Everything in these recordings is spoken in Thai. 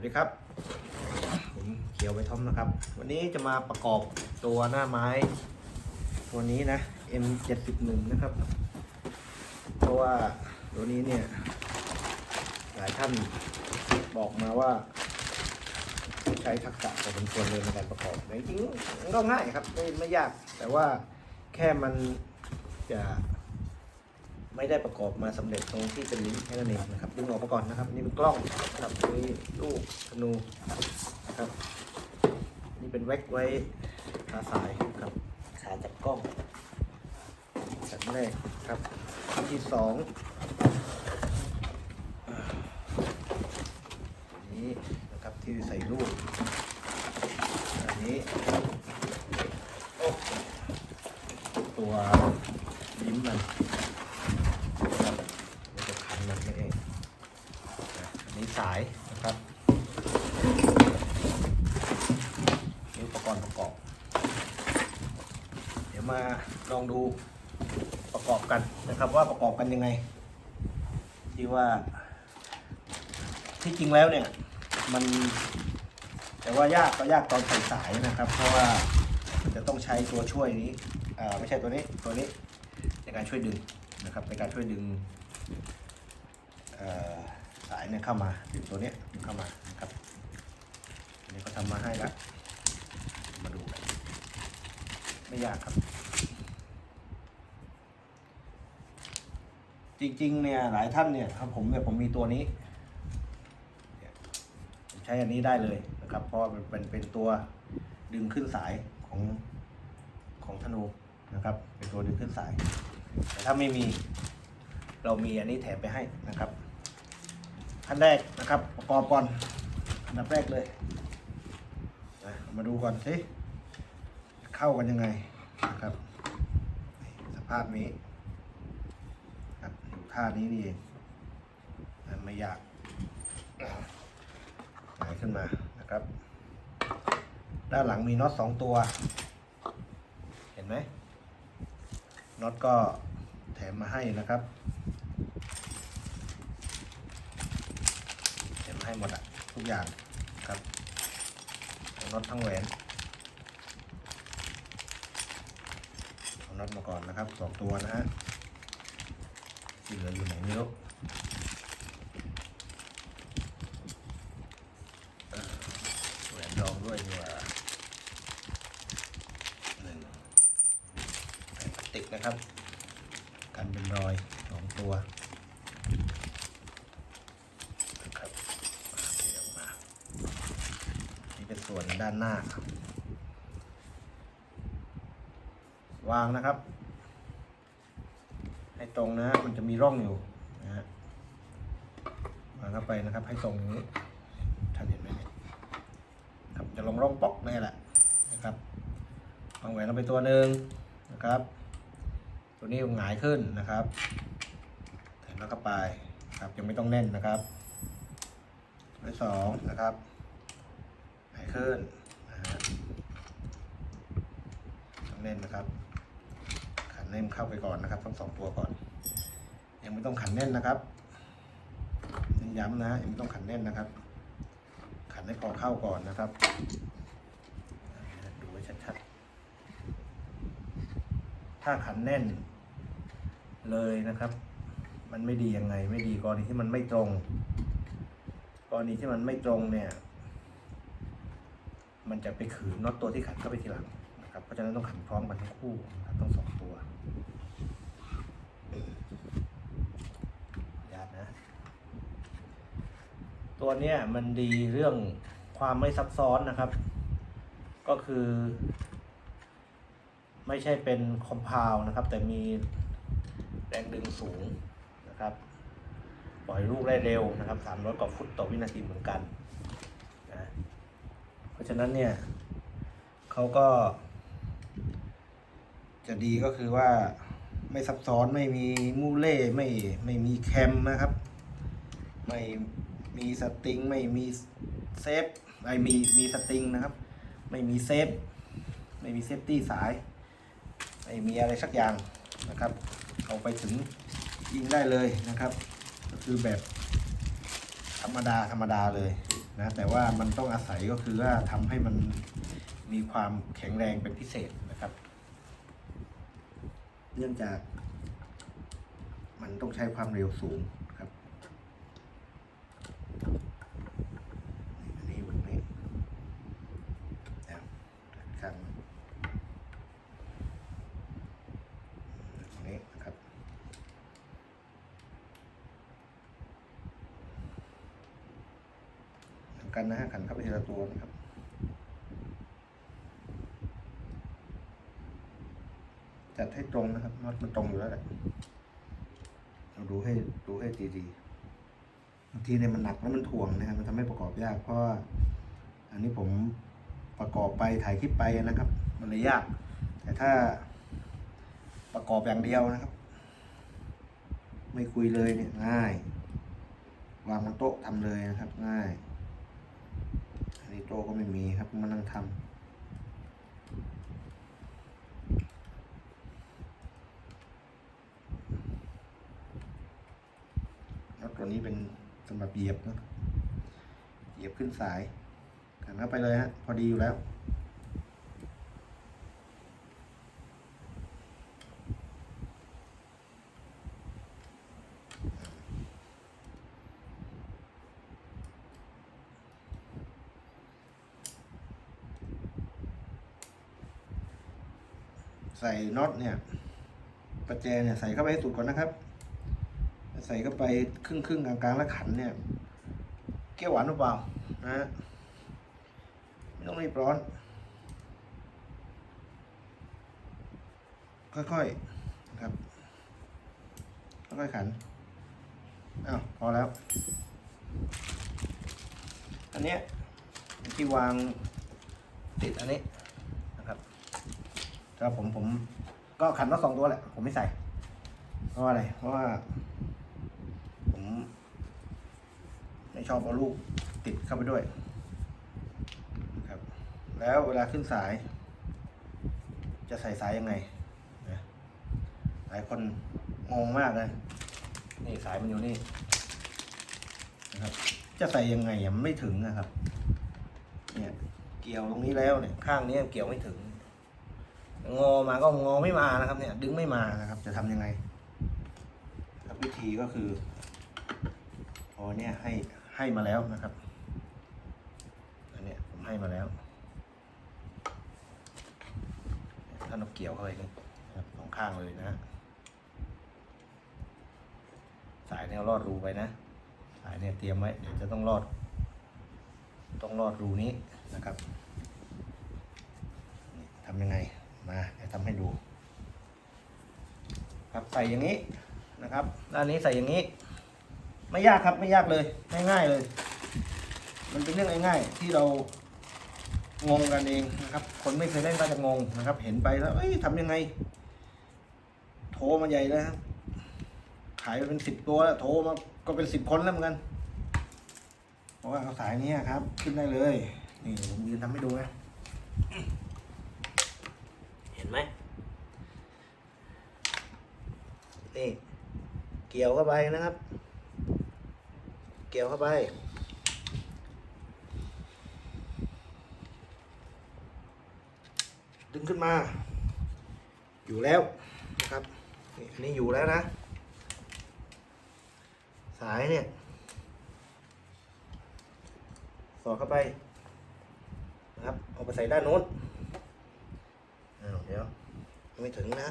วัสดีครับ ผมเขียวไปทอมนะครับ วันนี้จะมาประกอบตัวหน้าไม้ ตัวนี้นะ M71 นะครับ เพราะว่าตัวนี้เนี่ย หลายท่านบอกมาว่า ใช้ทักษะพอสมควรเลยในการประกอบจริงๆก็ง่ายครับไม่ไม่ยากแต่ว่าแค่มันจะ ไม่ได้ประกอบมาสำเร็จตรงที่เป็นลิ้นแค่นั้นเองนะครับดึงออกมาก่อนนะครับนี่เป็นกล้องนะครับนี่ลูกธนูนะครับ นี่เป็นแว็กไว้ขาสายครับขาจับกล้องแบบแรกครับอันที่สองอันนี้นะครับที่ใส่ลูกอันนี้ตัวยิ้มมันนะครับมันจะคันมันไม่เองนะอันนี้สายนะครับนี่อุปกรณ์ประกอบ เดี๋ยวมาลองดูประกอบกั นะครับว่าประกอบกันยังไง ที่ว่า ที่จริงแล้วเนี่ย มัน แต่ว่ายากก็ยากตอนใส่สายนะครับ เพราะว่าจะต้องใช้ตัวช่วยนี้อ่าไม่ใช่ตัวนี้ตัวนี้ในการช่วยดึงนะครับในการช่วยดึงสายเนี่ยเข้ามาดึงตัวนี้เข้ามานะครับอันนี้ก็ทำมาให้แล้วมาดูกันไม่ยากครับ จริง ๆ เนี่ยหลายท่านเนี่ยครับผมเนี่ยผมมีตัวนี้ใช้อันนี้ได้เลยนะครับ เพราะมันเป็นเป็นตัวดึงขึ้นสายของของธนูนะครับ เป็นตัวดึงขึ้นสาย แต่ถ้าไม่มีเรามีอันนี้แถมไปให้นะครับขั้นแรกนะครับประกอบก่อนอันดับแรกเลยนะมาดูก่อนสิเข้ากันยังไงนะครับ สภาพนี้ ท่านี้นี่เองนไม่ยากหงายขึ้นมานะครับ ด้านหลังมีน็อตสองตัว เห็นไหมน็อตก็แถมมาให้นะครับแถมให้หมดอะทุกอย่างครับทั้งน็อตทั้งแหวนเอาน็อตมาก่อนนะครับสองตัวนะฮะ เหลืออยู่ไหนไม่รู้แหวนดองด้วยดีกว่าหนึ่งแผ่นพลาสติกนะครับ กันเป็นรอยสองตัวนะครับเทออกมา นี่เป็นส่วนด้านหน้า วางนะครับ ตรงนะ มันจะมีร่องอยู่นะฮะวางเข้าไปนะครับ ให้ตรงอย่างนี้ท่านเห็นไหมเนี่ยครับจะลงร่องป๊อกนี่แหละนะครับวางแหวนลงไปตัวหนึ่งนะครับ ตัวนี้หงายขึ้นนะครับแถมแล้วก็ไปครับยังไม่ต้องแน่นนะครับตัวที่สองนะครับหงายขึ้นนะฮะต้องแน่นนะครับขันแน่นเข้าไปก่อนนะครับทั้งสองตัวก่อน ยังไม่ต้องขันแน่นนะครับเน้นย้ำนะยังไม่ต้องขันแน่นนะครับ ขันให้พอเข้าก่อนนะครับ ดูไว้ชัดๆ ถ้าขันแน่นเลยนะครับ มันไม่ดียังไง ไม่ดีกรณีที่มันไม่ตรงกรณีที่มันไม่ตรงเนี่ย มันจะไปขืนน็อตตัวที่ขันเข้าไปทีหลังนะครับ เพราะฉะนั้นต้องขันพร้อมกันทั้งคู่ต้องสองตัวญาตนะ ตัวเนี้ยมันดีเรื่องความไม่ซับซ้อนนะครับ ก็คือ ไม่ใช่เป็นคอมเพลนะครับ แต่มีแรงดึงสูงนะครับ ปล่อยลูกได้เร็วนะครับ300กว่าฟุตต่อวินาทีเหมือนกันนะเพราะฉะนั้นเนี่ยเขาก็ จะดีก็คือว่าไม่ซับซ้อนไม่มีมูเล่ไม่ไม่มีแคมนะครับ ไม่ มีสตริงไม่มีเซฟไม่มีมีสตริงนะครับ ไม่มีเซฟไม่มีเซฟตี้สายไม่มีอะไรสักอย่างนะครับ เอาไปถึงยิงได้เลยนะครับ ก็คือแบบธรรมดาธรรมดาเลยนะแต่ว่ามันต้องอาศัยก็คือว่าทำให้มันมีความแข็งแรงเป็นพิเศษนะครับ เนื่องจากมันต้องใช้ความเร็วสูงครับอันนี้แบบนี้นะข้างตรงนี้นะครับ เหมือนกันนะฮะ ขันเข้าไปทีละตัวนครับ จัดให้ตรงนะครับน็อตมันตรงอยู่แล้วแหละเราดูให้ดูให้ดีๆบางทีเนี่ยมันหนักแล้วมันถ่วงนะครับมันทำให้ประกอบยากเพราะว่าอันนี้ผมประกอบไปถ่ายคลิปไปนะครับ มันเลยยาก แต่ถ้าประกอบอย่างเดียวนะครับ ไม่คุยเลยเนี่ยง่าย วางบนโต๊ะทำเลยนะครับง่าย โตก็ไม่มีครับมานั่งทำแล้วตัวนี้เป็นสำหรับเหยียบนะเหยียบขึ้นสายขันเข้าไปเลยฮะ พอดีอยู่แล้ว ใส่น็อตเนี่ยประแจเนี่ยใส่เข้าไปให้สุดก่อนนะครับ ใส่เข้าไปครึ่งครึ่งๆกลางแล้วขันเนี่ยเกี้ยวหวานหรือเปล่านะฮะไม่ต้องรีบร้อน ค่อยๆนะครับค่อยๆขันอ้าวพอแล้ว อันเนี้ยที่วางติดอันนี้ แต่ผมผมก็ขันมาสองตัวแหละ ผมไม่ใส่ เพราะอะไร เพราะว่า ผม ไม่ชอบเอาลูกติดเข้าไปด้วยนะครับ แล้วเวลาขึ้นสาย จะใส่สายยังไงนะหลายคนงงมากเลย นี่สายมันอยู่นี่นะครับ จะใส่ยังไงมันไม่ถึงนะครับ เนี่ย เกี่ยวตรงนี้แล้วเนี่ย ข้างนี้เกี่ยวไม่ถึง งอมาก็งอไม่มานะครับ เนี่ย ดึงไม่มานะครับ จะทำยังไง ครับวิธีก็คือพอเนี่ยให้ให้มาแล้วนะครับ อันเนี้ยผมให้มาแล้วท่านเอาเกี่ยวเข้าไปครับสองข้างเลยนะสายเนี่ยรอดรูไปนะ สายเนี่ยเตรียมไว้เดี๋ยวจะต้องรอด ต้องรอดรูนี้นะครับทำยังไง มาเดี๋ยวทำให้ดู ครับใส่อย่างนี้นะครับ ด้านนี้ใส่อย่างนี้ ไม่ยากครับไม่ยากเลยง่ายๆเลย มันเป็นเรื่องง่ายๆที่เรางงกันเองนะครับ คนไม่เคยเล่นก็จะงงนะครับ เห็นไปแล้วเอ้ยทำยังไง โทรมาใหญ่แล้วครับขายไปเป็นสิบตัวแล้วโทรมาก็เป็นสิบคนแล้วเหมือนกันเพราะว่าเอาสายนี้ครับ ขึ้นได้เลย นี่ผมยืนทำให้ดูนะ นไหมนี่เกี่ยวเข้าไปนะครับ เกี่ยวเข้าไป ดึงขึ้นมา อยู่แล้วนะครับนี่อันนี้อยู่แล้วนะ สายเนี่ย สอดเข้าไปนะครับ เอาไปใส่ด้านโน้น เดี๋ยวไม่ถึงนะ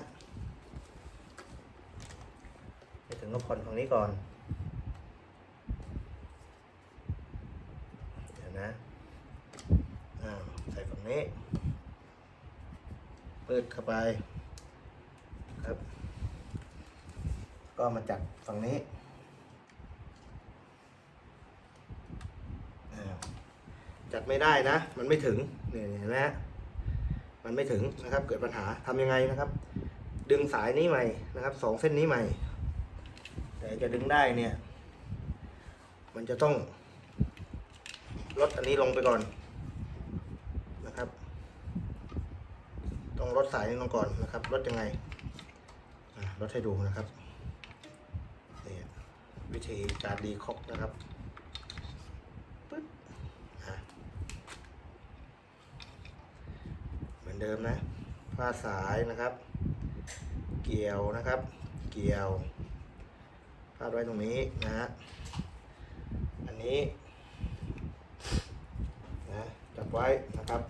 ไปถึงก็ผ่อนฝั่งนี้ก่อน เดี๋ยวนะอ้าวใส่ฝั่งนี้ เปิดเข้าไป ครับ ก็มาจัดฝั่งนี้จัดไม่ได้นะ มันไม่ถึงเนี่ยเห็นไหมฮะ มันไม่ถึงนะครับ เกิดปัญหาทำยังไงนะครับ ดึงสายนี้ใหม่นะครับสองเส้นนี้ใหม่ แต่จะดึงได้เนี่ย มันจะต้องลดอันนี้ลงไปก่อนนะครับ ต้องลดสายนี้ลงก่อนนะครับลดยังไงลดให้ดูนะครับนี่วิธีการดีคอกนะครับ อนเดิมนะผ้าสายนะครับ เกี่ยวนะครับ เกี่ยวพาดไว้ตรงนี้นะฮะอันนี้นะจับไว้นะครับ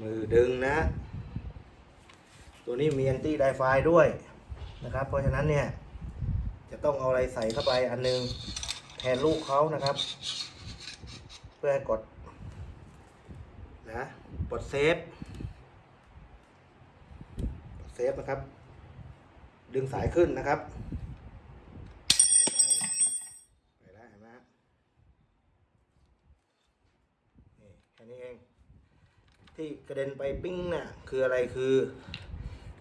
มือดึงนะ ตัวนี้มีแอนตี้ไดไฟด้วยนะครับ เพราะฉะนั้นเนี่ยจะต้องเอาอะไรใส่เข้าไปอันนึงแทนลูกเขานะครับ เพื่อให้กดนะ กดเซฟกดเซฟนะครับ ดึงสายขึ้นนะครับไปได้เห็นไหมฮะนี่แค่นี้เอง ที่กระเด็นไปปิ้งน่ะคืออะไรคือ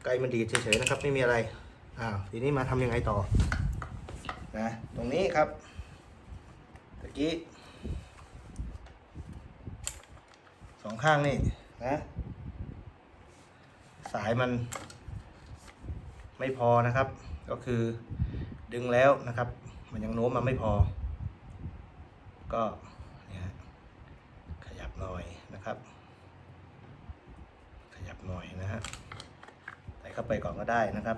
ไกลมันดีดเฉยๆนะครับ ไม่มีอะไรอ้าวทีนี้มาทำยังไงต่อนะตรงนี้ครับตะกี้สองข้างนี่ นะ สายมันไม่พอนะครับ ก็คือดึงแล้วนะครับ มันยังโน้มมาไม่พอ ก็เนี่ยขยับหน่อยนะครับ ขยับหน่อยนะฮะใส่เข้าไปก่อนก็ได้นะครับ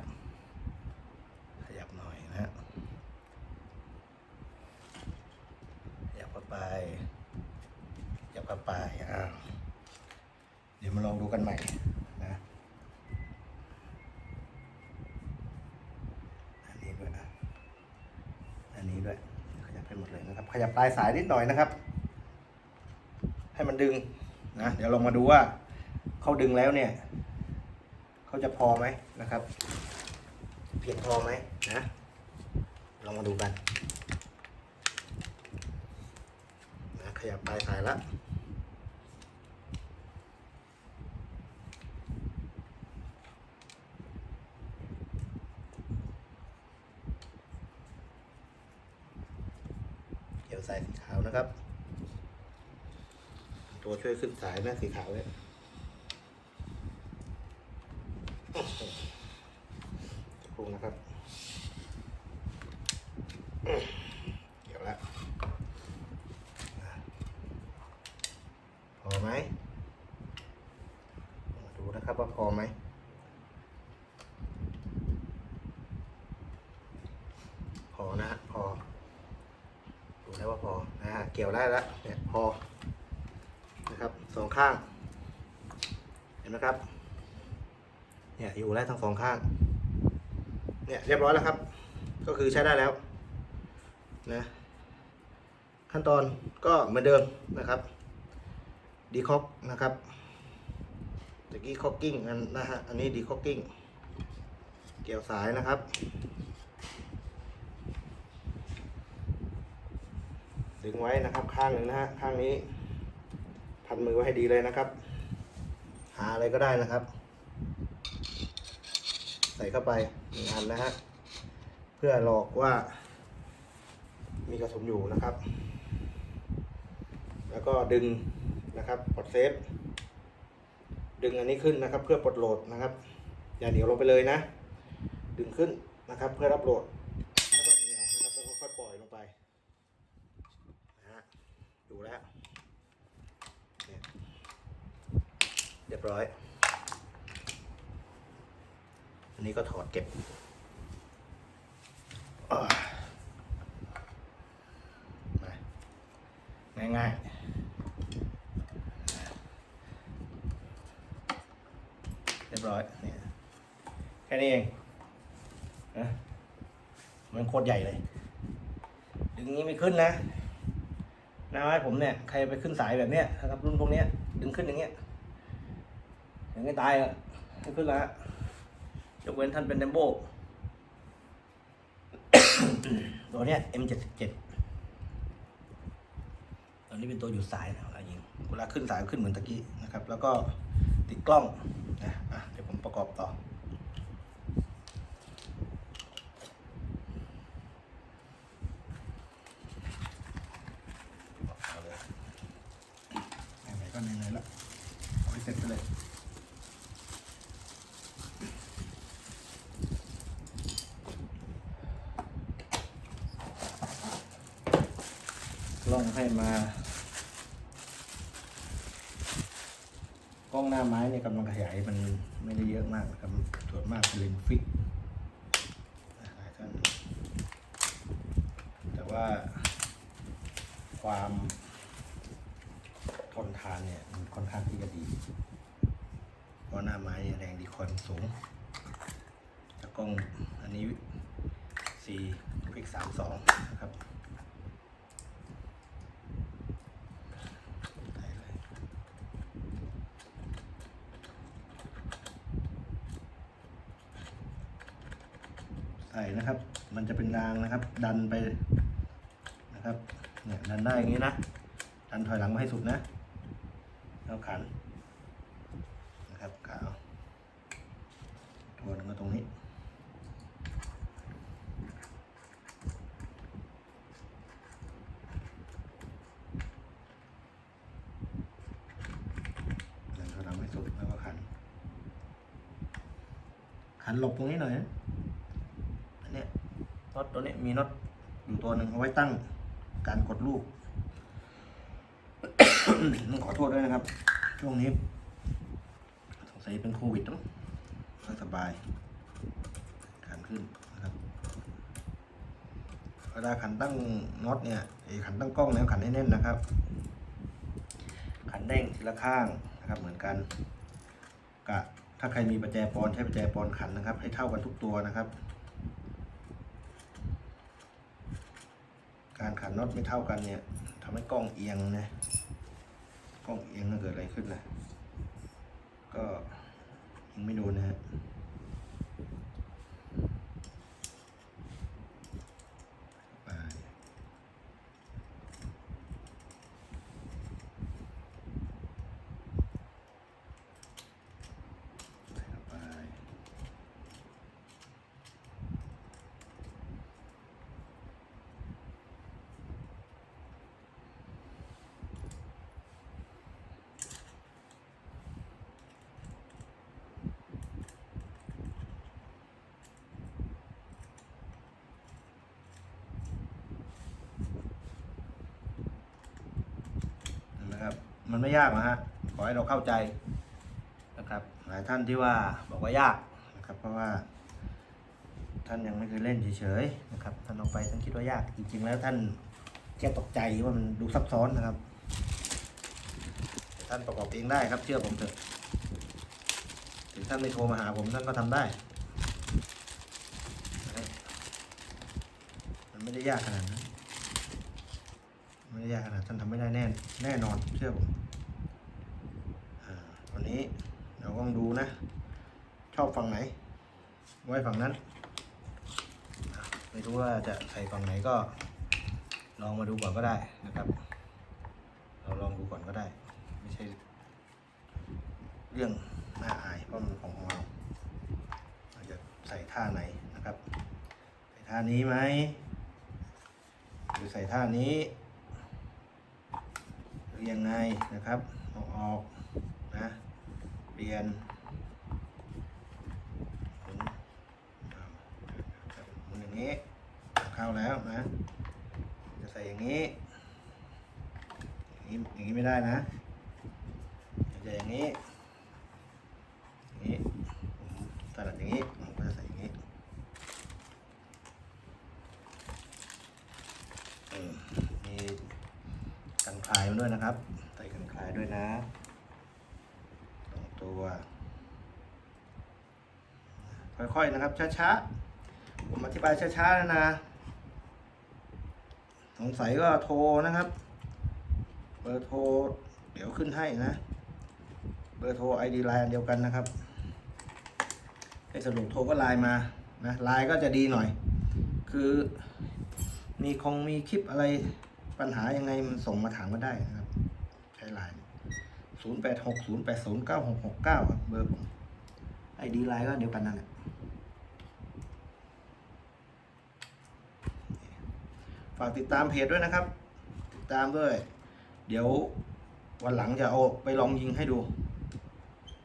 ขยับหน่อยนะฮะขยับเข้าไปขยับเข้าไปอ้าวเดี๋ยวมา ลองดูกันใหม่นะอันนี้ด้วยอันนี้ด้วยขยับให้หมดเลยนะครับ ขยับปลายสายนิดหน่อยนะครับ ให้มันดึงนะเดี๋ยวลองมาดูว่าเขาดึงแล้วเนี่ยเขาจะพอไหมนะครับ เพียงพอไหมนะลองมาดูกันนะขยับปลายสายและเกี่ยวสายสีขาวนะครับ ตัว ช่วยขึ้นสายนะสีขาวเนี่ยปรุงนะครับ เดี๋ยวละพอไหม ดูนะครับว่าพอไหมพอนะฮะพอดูแล้วว่าพอนะฮะเกี่ยวได้แล้วเนี่ยพอ นะครับสองข้าง เห็นไหมครับ เนี่ยอยู่แล้วทั้งสองข้าง เนี่ยเรียบร้อยแล้วครับ ก็คือใช้ได้แล้วนะขั้นตอนก็เหมือนเดิมนะครับดีคอกนะครับตะกี้คอกกิ้งอันนะฮะอันนี้ดีคอกกิ้งเกี่ยวสายนะครับดึงไว้นะครับข้างหนึ่งนะฮะข้างนี้ พันมือไว้ให้ดีเลยนะครับ หาอะไรก็ได้นะครับ ใส่เข้าไปหนึ่งอันนะฮะเพื่อหลอกว่า มีกระสุนอยู่นะครับ แล้วก็ดึงนะครับปลดเซฟดึงอันนี้ขึ้นนะครับ เพื่อปลดโหลดนะครับ อย่าเหนียวลงไปเลยนะ ดึงขึ้นนะครับ เพื่อรับโหลดแล้วก็เหนียวนะครับแล้วก็ค่อยปล่อยลงไปนะฮะดูแล้วเนี่ยเรียบร้อย อันนี้ก็ถอดเก็บอ่ามาง่ายเรียบร้อยเนี่ยแค่นี้เองนะมันโคตรใหญ่เลย ดึงนี้ไม่ขึ้นนะน้าไม้ผมเนี่ย ใครไปขึ้นสายแบบเนี้ยนะครับรุ่นพวกเนี้ย ดึงขึ้นอย่างเงี้ย อยังไม่ตายอะไม่ขึ้นแล้วยกเว้นท่านเป็นเดมโบตัวเนี้ย M77 ตัวนี้เป็นตัวอยู่สายนะเวลายิงเวลาขึ้นสายก็ขึ้นเหมือนตะกี้นะครับ แล้วก็ติดกล้องนะอะเดี๋ยวผมประกอบต่อเอาเลยไหนๆก็ไหนๆละเอาให้เสร็จไปเลย ล่องให้มากล้องหน้าไม้เนี่ยกำลังขยายมันไม่ได้เยอะมากนะครับส่วนมากเป็นเลนฟิกนะหลายท่านแต่ว่าความทนทานเนี่ยมันค่อนข้างที่จะดี เพราะหน้าไม้เนี่ยแรงดีคอนสูงแต่กล้องอันนี้สี่ฟิกสามสองนะครับใส่เลย ใส่นะครับ มันจะเป็นรางนะครับ ดันไปนะครับเนี่ยดันได้อย่างนี้นะดันถอยหลังมาให้สุดนะแล้วขัน นะครับกาวตัวหนึงก็ตรงนี้ ดันถอยหลังให้สุดแล้วก็ขัน ขันหลบตรงนี้หน่อยนะ อันเนี้ยน็อตตัวนี้มีน็อตอยู่ตัวหนึ่งเอาไว้ตั้งการกดลูก ต้องขอโทษด้วยนะครับ ช่วงนี้สงสัยเป็นโควิดต้องไม่สบายขันขึ้นนะครับเวลาขันตั้งน็อตเนี่ยไอ้ขันตั้งกล้องเนี่ยขันให้แน่นนะครับ ขันเด้งทีละข้างนะครับ เหมือนกันกะถ้าใครมีประแจปอนใช้ประแจปอนขันนะครับ ให้เท่ากันทุกตัวนะครับ การขันน็อตไม่เท่ากันเนี่ยทำให้กล้องเอียงนะ กล้องเอียงมันเกิดอะไรขึ้นล่ะ ก็ยังไม่โดนนะฮะไปใส่เข้าไป นะครับ มันไม่ยากนะฮะขอให้เราเข้าใจนะครับ หลายท่านที่ว่าบอกว่ายากนะครับ เพราะว่า ท่านยังไม่เคยเล่นเฉยๆนะครับท่านเอาไปท่านคิดว่ายากจริงๆ แล้วท่านแค่ตกใจว่ามันดูซับซ้อนนะครับ ท่านประกอบเองได้ครับ เชื่อผมเถอะถึงท่านไม่โทรมาหาผมท่านก็ทำได้มันไม่ได้ยากขนาดนั้นไม่ได้ยากขนาดท่านทำไม่ได้แน่แน่นอนเชื่อผมอาวันนี้เราต้ องดูนะ ชอบฝั่งไหน ไว้ฝั่งนั้น ไม่รู้ว่าจะใส่ฝั่งไหนก็ ลองมาดูก่อนก็ได้นะครับ เราลองดูก่อนก็ได้ ไม่ใช่ เรื่องน่าอายเพราะมันของเราเราจะใส่ท่าไหนนะครับ ใส่ท่านี้ไหมหรือใส่ท่านี้หรือยังไงนะครับเอาออก เปลี่ยนหมุนหมุนอย่างนี้ เข้าแล้วนะ จะใส่อย่างนี้ อย่างนี้ อย่างนี้ไม่ได้นะจะอย่างนี้ อย่างนี้ผมถนัดอย่างนี้ผมก็จะใส่อย่างนี้มีกันคลายมาด้วยนะครับ ใส่กันคลายด้วยนะ ตัว ค่อยๆนะครับ ช้าๆ ผมอธิบายช้าๆแล้วนะ สงสัยก็โทรนะครับ เบอร์โทร เดี๋ยวขึ้นให้นะ เบอร์โทรไอดีไลน์เดียวกันนะครับให้สะดวกโทรก็ไลน์มา นะไลน์ก็จะดีหน่อย คือมีคงมีคลิปอะไรปัญหายังไงมันส่งมาถามก็ได้นะครับ ศูนย์แปดหกศูนย์แปดศูนย์เก้าหกหกเก้าครับเบอร์ผมไอดีไลน์ก็เดียวกันนั่นแหละฝากติดตามเพจด้วยนะครับ ติดตามด้วย เดี๋ยววันหลังจะเอาไปลองยิงให้ดู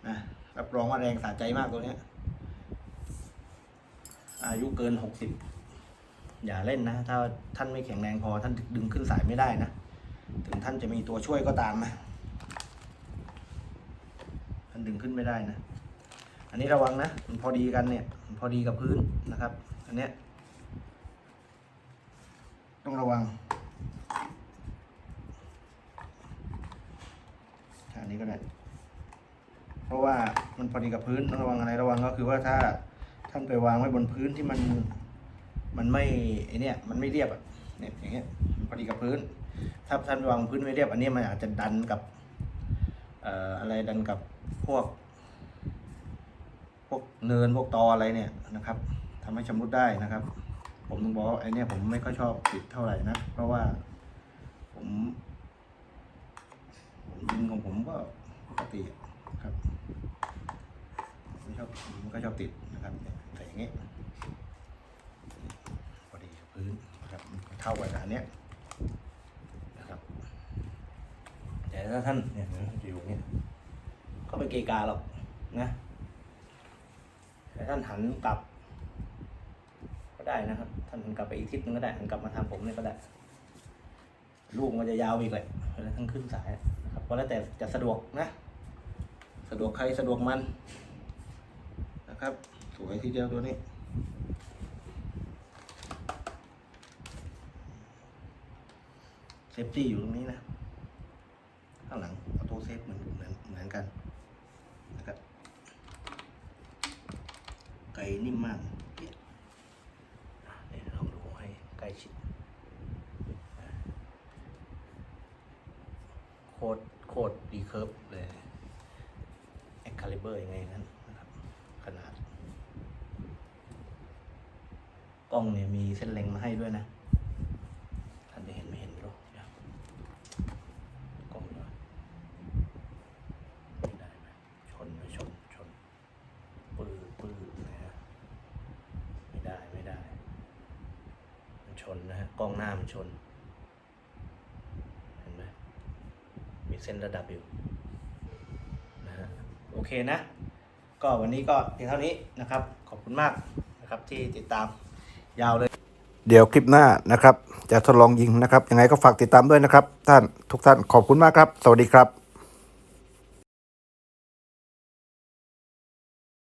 นะรับรองว่าแรงสะใจมากตัวเนี้ย อายุเกินหกสิบอย่าเล่นนะ ถ้าท่านไม่แข็งแรงพอท่านดึงขึ้นสายไม่ได้นะ ถึงท่านจะมีตัวช่วยก็ตามนะ มันดึงขึ้นไม่ได้นะ อันนี้ระวังนะ มันพอดีกันเนี่ย มันพอดีกับพื้นนะครับ อันเนี้ยต้องระวัง อันนี้ก็ได้ เพราะว่ามันพอดีกับพื้นต้องระวังอะไรระวังก็คือว่าถ้าท่านไปวางไว้บนพื้นที่มันมันไม่ไอเนี่ยมันไม่เรียบอะเนี่ยอย่างเงี้ยพอดีกับพื้น ถ้าท่านไปวางพื้นไม่เรียบ อันนี้มันอาจจะดันกับ อะไรดันกับพวก พวกเนินพวกตออะไรเนี่ยนะครับทำให้ชำรุดได้นะครับ ผมถึงบอกไอเนี่ผมไม่ค่อยชอบติดเท่าไหร่นะเพราะว่าผมผมยิงของผมก็ปกติครับไม่ชอบผมก็ชอบติดนะครับใส่อย่างเงี้ยพอดีกับพื้นนะครับเท่ากับอันเนี้ยนะครับ แต่ถ้าท่านเนี่ยเดี๋ยวจะอยู่อย่างเงี้ยก็ไม่เกกาหรอกนะแต่ท่านหันกลับ ก็ได้นะครับ ท่านหันกลับไปอีกทิศนึงก็ได้หันกลับมาทางผมเนี่ยก็ได้ ลูกมันจะยาวอีกเลยเวลาทั้งขึ้นสายนะครับก็แล้วแต่จะสะดวกนะ สะดวกใครสะดวกมันนะครับ สวยทีเดียวตัวนี้เซฟตี้อยู่ตรงนี้นะ ข้างหลังออโต้เซฟเหมือนเหมือนเหมือนกันนะครับไก่นิ่มมากเนี่ยอะเดี๋ยวลองดูให้ใกล้ชิดโคตรโคตรดีเคิร์ฟเลยแอคคาลิเบอร์ยังไงงั้นนะครับ ขนาด กล้องเนี่ยมีเส้นเล็งมาให้ด้วยนะ ท่านจะเห็นไม่เห็นไม่รู้เดี๋ยวกล้องด้วยไม่ได้ไหมชนไม่ชนชน ปืดปืดนะฮะไม่ได้ไม่ได้ มันชนนะฮะกล้องหน้ามันชน เห็นไหมมีเส้น ระดับอยู่นะฮะโอเคนะ ก็วันนี้ก็เพียงเท่านี้นะครับ ขอบคุณมากนะครับที่ติดตามยาวเลย เดี๋ยวคลิปหน้านะครับ จะทดลองยิงนะครับ ยังไงก็ฝากติดตามด้วยนะครับ ท่านทุกท่านขอบคุณมากครับ สวัสดีครับ